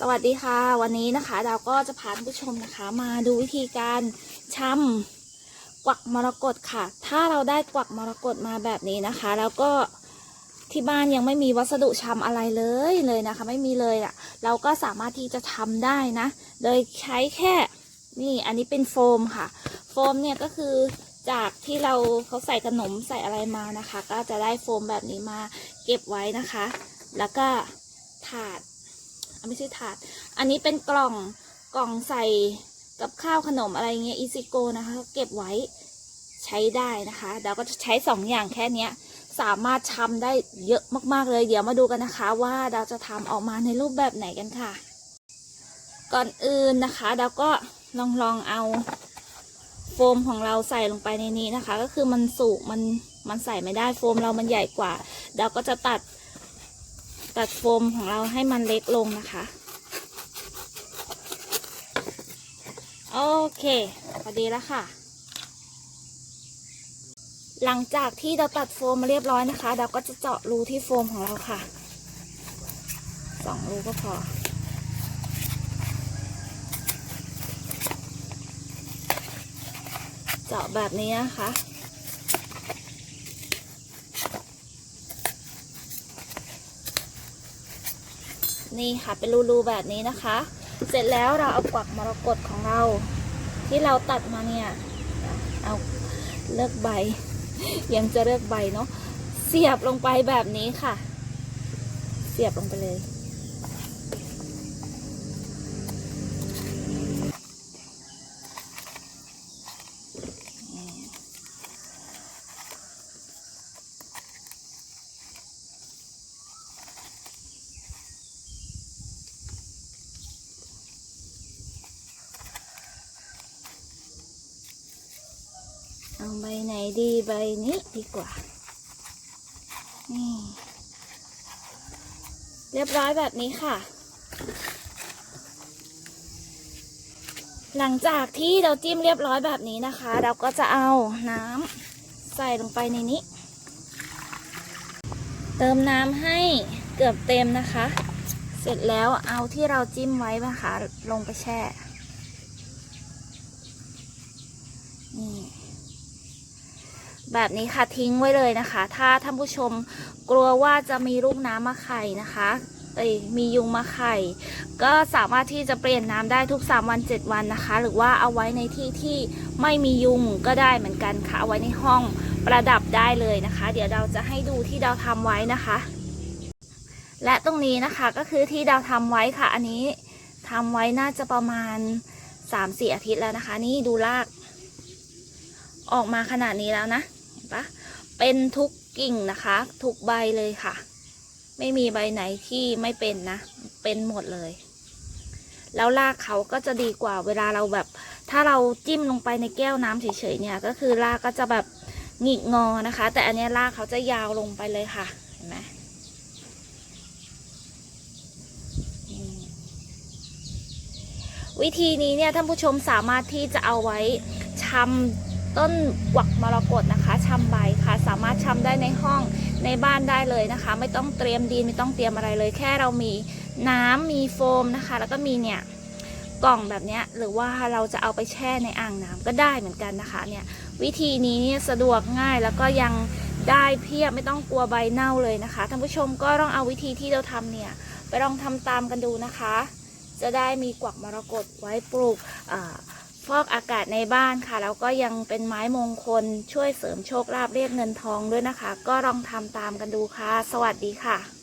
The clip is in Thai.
สวัสดีค่ะ วันนี้นะคะเราก็จะพาท่านผู้ชมนะคะ มาดูวิธีการชำกวักมรกตค่ะ ถ้าเราได้กวักมรกตมาแบบนี้นะคะ แล้วก็ที่บ้านยังไม่มีวัสดุชำอะไรเลยเลยนะคะ ไม่มีเลยอะ่ะ เราก็สามารถที่จะทำได้นะ โดยใช้แค่นี่อันนี้เป็นโฟมค่ะ โฟมเนี่ยก็คือจากที่เราเขาใส่ขนมใส่อะไรมานะคะ ก็จะได้โฟมแบบนี้มาเก็บไว้นะคะ แล้วก็ถาด ไม่ใช่ถาด อันนี้เป็นกล่องกล่องใส่กับข้าวขนมอะไรเงี้ยอีซิโกนะคะ เก็บไว้ใช้ได้นะคะเราก็จะใช้สองอย่างแค่เนี้ยสามารถทำได้เยอะมากๆเลย เดี๋ยวมาดูกันนะคะว่าเราจะทำออกมาในรูปแบบไหนกันค่ะ ก่อนอื่นนะคะเราก็ลองลองเอาโฟมของเราใส่ลงไปในนี้นะคะ ก็คือมันสูงมันมันใส่ไม่ได้โฟมเรามันใหญ่กว่า เราก็จะตัด ตัดโฟมของเราให้มันเล็กลงนะคะ โอเคพอดีแล้วค่ะ หลังจากที่เราตัดโฟมมาเรียบร้อยนะคะ เราก็จะเจาะรูที่โฟมของเราค่ะสองรูก็พอเจาะแบบนี้นะคะ นี่ค่ะเป็นรูๆแบบนี้นะคะ เสร็จแล้วเราเอากวักมรกตของเรา ที่เราตัดมาเนี่ยเอาเลือกใบ ยังจะเลือกใบเนาะเสียบลงไปแบบนี้ค่ะ เสียบลงไปเลย เอาใบไหนดีใบนี้ดีกว่า นี่ เรียบร้อยแบบนี้ค่ะ หลังจากที่เราจิ้มเรียบร้อยแบบนี้นะคะ เราก็จะเอาน้ำใส่ลงไปในนี้ เติมน้ำให้เกือบเต็มนะคะ เสร็จแล้วเอาที่เราจิ้มไว้นะคะลงไปแช่นี่ แบบนี้ค่ะทิ้งไว้เลยนะคะ ถ้าท่านผู้ชมกลัวว่าจะมีลูกน้ำมาไข่นะคะเอ้ยมียุงมาไข่ ก็สามารถที่จะเปลี่ยนน้ำได้ทุก 3 วัน 7 วันนะคะ หรือว่าเอาไว้ในที่ที่ไม่มียุงก็ได้เหมือนกันค่ะ เอาไว้ในห้องประดับได้เลยนะคะ เดี๋ยวเราจะให้ดูที่เราทำไว้นะคะ และตรงนี้นะคะก็คือที่เราทำไว้ค่ะ อันนี้ทำไว้น่าจะประมาณ 3-4 อาทิตย์แล้วนะคะ นี่ดูราก ออกมาขนาดนี้แล้วนะ ปะเป็นทุกกิ่งนะคะ ทุกใบเลยค่ะ ไม่มีใบไหนที่ไม่เป็นนะ เป็นหมดเลย แล้วรากเขาก็จะดีกว่าเวลาเราแบบ ถ้าเราจิ้มลงไปในแก้วน้ำเฉยๆเนี่ย ก็คือรากก็จะแบบหงิกงอนะคะ แต่อันนี้รากเขาจะยาวลงไปเลยค่ะ เห็นไหมอืมวิธีนี้เนี่ยท่านผู้ชมสามารถที่จะเอาไว้ชำ ต้นกวักมรกตนะคะชำใบค่ะ สามารถชำได้ในห้องในบ้านได้เลยนะคะ ไม่ต้องเตรียมดินไม่ต้องเตรียมอะไรเลย แค่เรามีน้ำมีโฟมนะคะ แล้วก็มีเนี่ยกล่องแบบเนี้ยหรือว่าเราจะเอาไปแช่ในอ่างน้ำก็ได้เหมือนกันนะคะเนี่ยวิธีนี้เนี่ยสะดวกง่ายแล้วก็ยังได้เพียบไม่ต้องกลัวใบเน่าเลยนะคะท่านผู้ชมก็ต้องเอาวิธีที่เราทำเนี่ยไปลองทำตามกันดูนะคะ จะได้มีกวักมรกตไว้ปลูกอ่า ฟอกอากาศในบ้านค่ะ แล้วก็ยังเป็นไม้มงคลช่วยเสริมโชคลาภเรียกเงินทองด้วยนะคะ ก็ลองทำตามกันดูค่ะ สวัสดีค่ะ